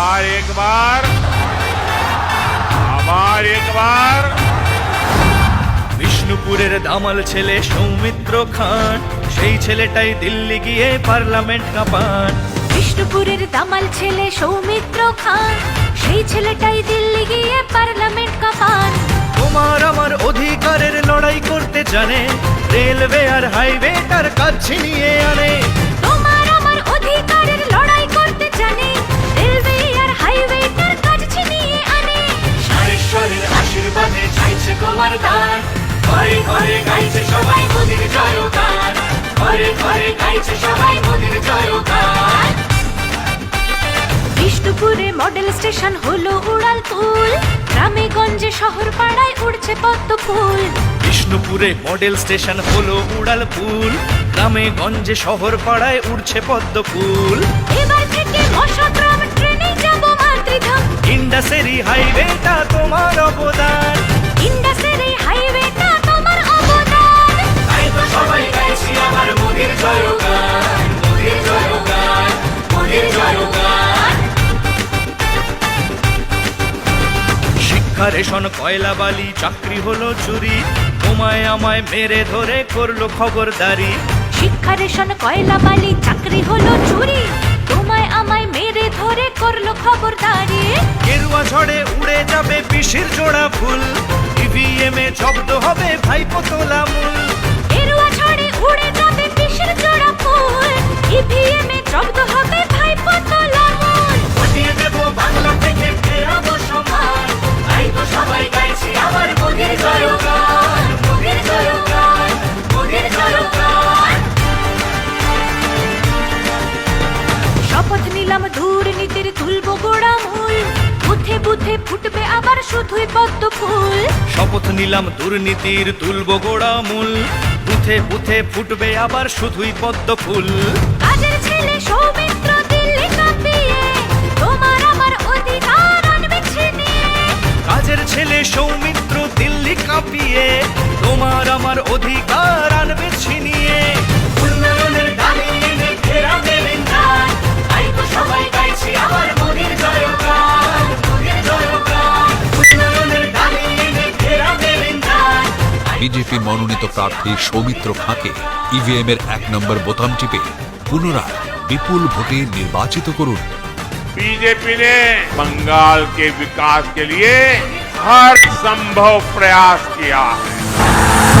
আবার একবার আবার একবার। বিষ্ণুপুরের দামাল ছেলে সৌমিত্র খান সেই ছেলেটাই দিল্লি গিয়ে পার্লামেন্ট কাঁপান। বিষ্ণুপুরের দামাল ছেলে সৌমিত্র খান সেই ছেলেটাই দিল্লি গিয়ে পার্লামেন্ট কাপান। তোমার আমার অধিকারের লড়াই করতে জানে রেলওয়ে আর হাইওয়ে তার কাজ ছিনিয়ে আনে। চাইছে তোমার ঘরে ঘরে গাইছে সবাই মোদির জয়গান ঘরে ঘরে গাইছে সবাই মোদির জয়গান বিষ্ণুপুরে মডেল স্টেশন হলো উড়াল পুল গ্রামে গঞ্জে শহর পাড়ায় উড়ছে পদ্ম ফুল বিষ্ণুপুরে মডেল স্টেশন হলো উড়াল পুল গ্রামে গঞ্জে শহর পাড়ায় উড়ছে পদ্ম ফুল এবার থেকে মশাগ্রাম শিক্ষা রেশন কয়লা বালি চাকরি হলো চুরি। তোমায় আমায় মেরে ধরে করল খবরদারি। শিক্ষা রেশন কয়লা বালি চাকরি হলো চুরি। তোমায় আমায় মেরে ধরে করল খবরদারি। গেরুয়া ঝড়ে উড়ে যাবে বুথে বুথে ফুটবে আবার শুধুই পদ্ম ফুল। শপথ নিলাম দুর্নীতির তুলব গোড়া মূল। বুথে বুথে ফুটবে আবার শুধুই পদ্ম ফুল। কাজের ছেলে সৌমিত্র দিল্লি কাঁপিয়ে তোমার আমার অধিকার আনবে ছিনিয়ে। কাজের ছেলে সৌমিত্র দিল্লি কাঁপিয়ে তোমার আমার অধিকার বিজেপি মনোনীত প্রার্থী সৌমিত্র খাঁকে ইভিএম এর এক নম্বর বোতাম টিপে পুনরায় বিপুল ভোটে নির্বাচিত করুন बीजेपी ने बंगाल के विकास के लिए हर संभव प्रयास किया है